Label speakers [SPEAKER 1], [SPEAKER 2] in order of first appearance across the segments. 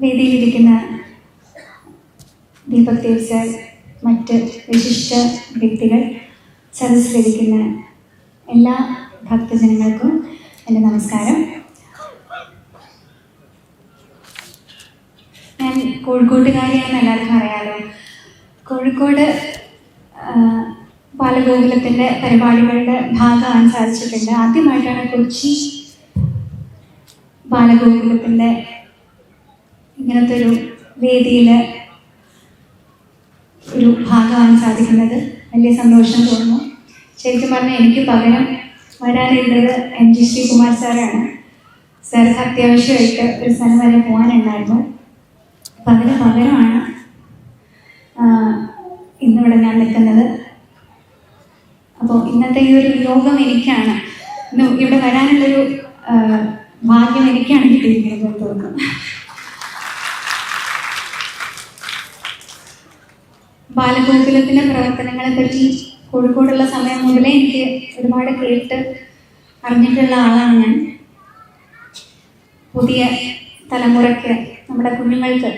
[SPEAKER 1] വേദിയിലിരിക്കുന്ന Deepak Dev sir മറ്റ് വിശിഷ്ട വ്യക്തികൾ സദസ്സിലിരിക്കുന്ന എല്ലാ ഭക്തജനങ്ങൾക്കും എന്റെ നമസ്കാരം. ഞാൻ കോഴിക്കോട്ടുകാരിയാണെന്ന് എല്ലാവർക്കും അറിയാലോ. കോഴിക്കോട് ബാലഗോകുലത്തിന്റെ പരിപാടികളുടെ ഭാഗമാകാൻ സാധിച്ചിട്ടുണ്ട്. ആദ്യമായിട്ടാണ് കൊച്ചി ബാലഗോകുലത്തിന്റെ ഇങ്ങനത്തെ ഒരു വേദിയിൽ ഒരു ഭാഗമാകാൻ സാധിക്കുന്നത്. വലിയ സന്തോഷം തോന്നുന്നു. ശരിക്കും പറഞ്ഞാൽ എനിക്ക് പകരം വരാനിരുന്നത് എം ജി ശ്രീകുമാർ സാറാണ്. സാർക്ക് അത്യാവശ്യമായിട്ട് ഒരു സ്ഥലം വരെ പോകാനുണ്ടായിരുന്നു. അപ്പം പകരമാണ് ഇന്നിവിടെ ഞാൻ നിൽക്കുന്നത്. അപ്പോൾ ഇന്നത്തെ ഈ ഒരു യോഗം എനിക്കാണ്. ഇന്ന് ഇവിടെ വരാനുള്ളൊരു ഭാഗ്യം എനിക്കാണ് കിട്ടിയിരിക്കുന്നത് തോന്നുന്നു. ബാലഗോകുലത്തിലെ പ്രവർത്തനങ്ങളെ പറ്റി കോഴിക്കോടുള്ള സമയം മുതലേ എനിക്ക് ഒരുപാട് കേട്ട് അറിഞ്ഞിട്ടുള്ള ആളാണ് ഞാൻ. പുതിയ തലമുറയ്ക്ക് നമ്മുടെ കുഞ്ഞുങ്ങൾക്ക്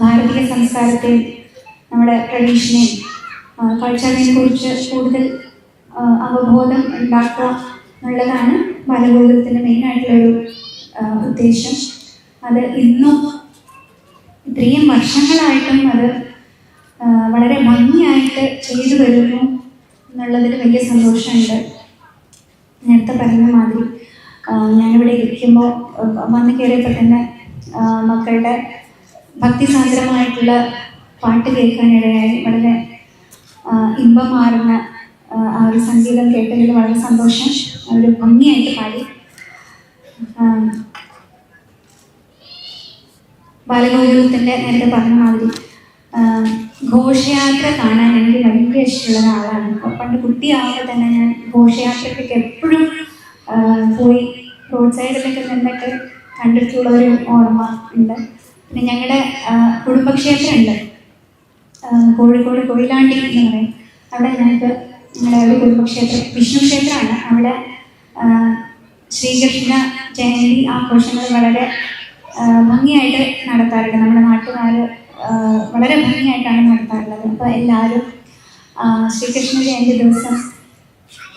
[SPEAKER 1] ഭാരതീയ സംസ്കാരത്തെ നമ്മുടെ ട്രഡീഷനെയും കൾച്ചറിനെ കുറിച്ച് കൂടുതൽ അവബോധം ഉണ്ടാക്കുക എന്നുള്ളതാണ് ബാലഗോകുലത്തിന്റെ മെയിനായിട്ടുള്ളൊരു ഉദ്ദേശം. അത് ഇന്നും ഇത്രയും വർഷങ്ങളായിട്ടും അത് വളരെ ഭംഗിയായിട്ട് ചെയ്തു വരുന്നു എന്നുള്ളതിൽ വലിയ സന്തോഷമുണ്ട്. നേരത്തെ പറഞ്ഞ മാതിരി ഞാനിവിടെ ഇരിക്കുമ്പോൾ വന്നു കയറിയപ്പോൾ തന്നെ മക്കളുടെ ഭക്തിസാന്ദ്രമായിട്ടുള്ള പാട്ട് കേൾക്കാനിടയായി. വളരെ ഇമ്പമാർന്ന ആ, ഒരു സംഗീതം കേട്ടതിൽ വളരെ സന്തോഷം. അവർ ഭംഗിയായിട്ട് പാടി. ബാലഗോകുലത്തിന്റെ നേരത്തെ പറഞ്ഞ മാതിരി ഘോഷയാത്ര കാണാൻ എനിക്ക് ഭയങ്കര ഇഷ്ടമുള്ള ഒരാളാണ്. പണ്ട് കുട്ടിയാകുമ്പോൾ തന്നെ ഞാൻ ഘോഷയാത്രയ്ക്കൊക്കെ എപ്പോഴും പോയി റോഡ് സൈഡിലൊക്കെ നിന്നൊക്കെ കണ്ടിട്ടുള്ള ഒരു ഓർമ്മ ഉണ്ട്. പിന്നെ ഞങ്ങളുടെ കുടുംബക്ഷേത്രം ഉണ്ട് കോഴിക്കോട് കൊയിലാണ്ടി എന്ന് പറയും. അവിടെ ഞങ്ങൾക്ക് ഞങ്ങളുടെ ഒരു കുടുംബക്ഷേത്രം വിഷ്ണു ക്ഷേത്രമാണ്. അവിടെ ശ്രീകൃഷ്ണ ജയന്തി ആഘോഷങ്ങൾ വളരെ ഭംഗിയായിട്ട് നടത്താറുണ്ട്. നമ്മുടെ നാട്ടുകാർ വളരെ ഭംഗിയായിട്ടാണ് നടത്താറുള്ളത്. അപ്പോൾ എല്ലാവരും ശ്രീകൃഷ്ണ ജയന്തി ദിവസം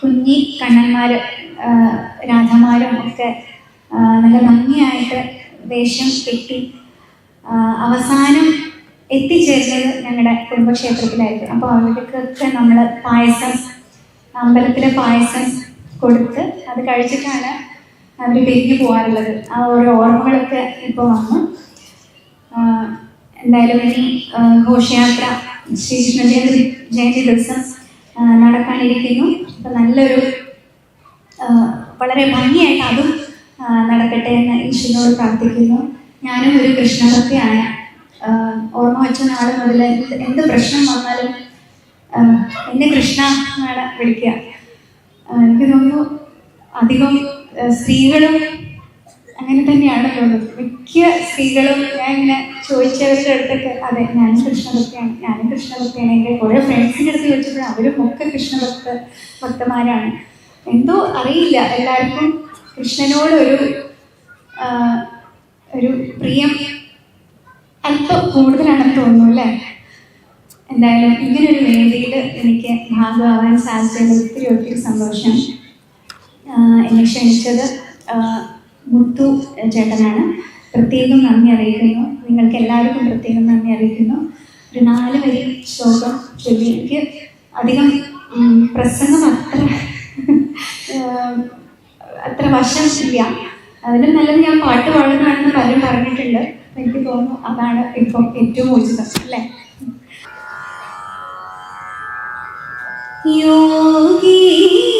[SPEAKER 1] കുഞ്ഞി കണ്ണന്മാർ രാധമാരും ഒക്കെ നല്ല ഭംഗിയായിട്ട് വേഷം കെട്ടി അവസാനം എത്തിച്ചേരുന്നത് ഞങ്ങളുടെ കുടുംബക്ഷേത്രത്തിലായിരിക്കും. അപ്പോൾ അവർക്കൊക്കെ നമ്മൾ പായസം അമ്പലത്തിലെ പായസം കൊടുത്ത് അത് കഴിച്ചിട്ടാണ് അവർ പിരിഞ്ഞു പോകാറുള്ളത്. ആ ഓരോ ഓർമ്മകളൊക്കെ ഇപ്പോൾ വന്നു. എന്തായാലും ഇനി ഘോഷയാത്ര ശ്രീകൃഷ്ണ ജയന്തി ജയന്തി ദിവസം നടക്കാനിരിക്കുന്നു. അപ്പം നല്ലൊരു വളരെ ഭംഗിയായിട്ട് അതും നടക്കട്ടെ എന്ന് ഈശ്വരനോട് പ്രാർത്ഥിക്കുന്നു. ഞാനും ഒരു കൃഷ്ണഭക്തിയാണ് ഓർമ്മ വെച്ച നാൾ മുതൽ എന്ത് പ്രശ്നം വന്നാലും എന്നെ കൃഷ്ണ എന്നാണ് വിളിക്കുക. എനിക്ക് തോന്നുന്നു അധികം സ്ത്രീകളും അങ്ങനെ തന്നെയാണ് തോന്നുന്നത് മിക്ക സ്ത്രീകളും ഞാൻ ഇങ്ങനെ ചോദിച്ചവരുടെ അടുത്തൊക്കെ അതെ ഞാനും കൃഷ്ണഭക്തിയാണ് ഞാനും കൃഷ്ണഭക്തിയാണ്. എന്റെ കുറേ ഫ്രണ്ട്സിന്റെ അടുത്ത് ചോദിച്ചപ്പോൾ അവരും ഒക്കെ കൃഷ്ണഭക്ത ഭക്തന്മാരാണ്. എന്തോ അറിയില്ല. എല്ലാവർക്കും കൃഷ്ണനോടൊരു ഒരു പ്രിയം അല്പം കൂടുതലാണെന്ന് തോന്നുന്നു അല്ലേ? എന്തായാലും ഇങ്ങനൊരു വേദിയിൽ എനിക്ക് ഭാഗമാവാൻ സാധിച്ചതിൽ ഒത്തിരി ഒത്തിരി സന്തോഷം. എന്നെ ക്ഷണിച്ചത് മുത്തു ചേട്ടനാണ്. പ്രത്യേകം നന്ദി അറിയിക്കുന്നു. നിങ്ങൾക്ക് എല്ലാവർക്കും പ്രത്യേകം നന്ദി അറിയിക്കുന്നു. ഒരു നാല് വരി ശ്ലോകം ചൊല്ലി എനിക്ക് അധികം പ്രസംഗം അത്ര അത്ര വശം ഇല്ല അതിലും നല്ലത് ഞാൻ പാട്ട് പാടുന്നതാണെന്ന് പലരും പറഞ്ഞിട്ടുണ്ട്. എനിക്ക് തോന്നുന്നു അതാണ് ഇപ്പം ഏറ്റവും ഉചിതം അല്ലേ? യോഗീന്ദ്രന്മാർക്കു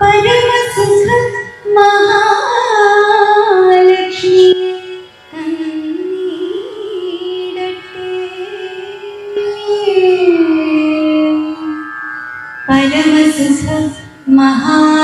[SPEAKER 1] പരമസുഖ മഹാലക്ഷ്മി പരമസുഖ മഹാ